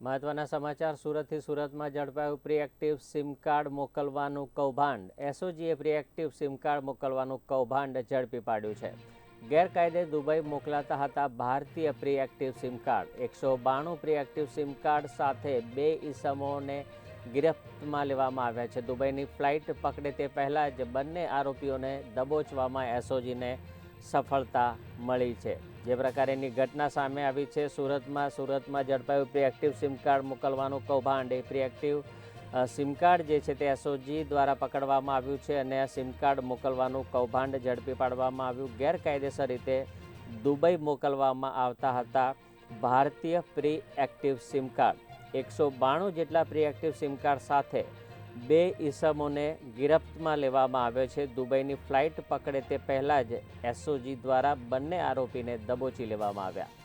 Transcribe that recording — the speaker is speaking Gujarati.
મહત્વના સમાચાર, સુરતથી સુરતમાં ઝડપાયું પ્રીએક્ટિવ સિમ કાર્ડ મોકલવાનું કૌભાંડ. એસઓજીએ પ્રિએક્ટિવ સિમ કાર્ડ મોકલવાનું કૌભાંડ ઝડપી પાડ્યું છે. ગેરકાયદે દુબઈ મોકલાતા હતા ભારતીય પ્રીએક્ટિવ સિમ કાર્ડ. એકસો બાણું પ્રિએક્ટિવ સિમ કાર્ડ સાથે બે ઈસમોને ગિરફ્તમાં લેવામાં આવ્યા છે. દુબઈની ફ્લાઇટ પકડે તે પહેલાં જ બંને આરોપીઓને દબોચવામાં એસઓજીને સફળતા મળી છે. જે પ્રકારેની ઘટના સામે આવી છે, સુરતમાં સુરતમાં ઝડપાયું પ્રીએક્ટિવ સિમ કાર્ડ મોકલવાનું કૌભાંડ. એ પ્રીએક્ટિવ સિમ કાર્ડ જે છે તે એસઓજી દ્વારા પકડવામાં આવ્યું છે અને આ સિમ કાર્ડ મોકલવાનું કૌભાંડ ઝડપી પાડવામાં આવ્યું. ગેરકાયદેસર રીતે દુબઈ મોકલવામાં આવતા હતા ભારતીય પ્રી એક્ટિવ સિમ કાર્ડ એકસો બાણું જેટલા પ્રી એક્ટિવ સિમ કાર્ડ સાથે બે ઈસમોને ગિરફ્તમાં લેવામાં આવ્યો છે. દુબઈની ફ્લાઇટ પકડે તે પહેલાં જ એસઓજી દ્વારા બંને આરોપીને દબોચી લેવામાં આવ્યા.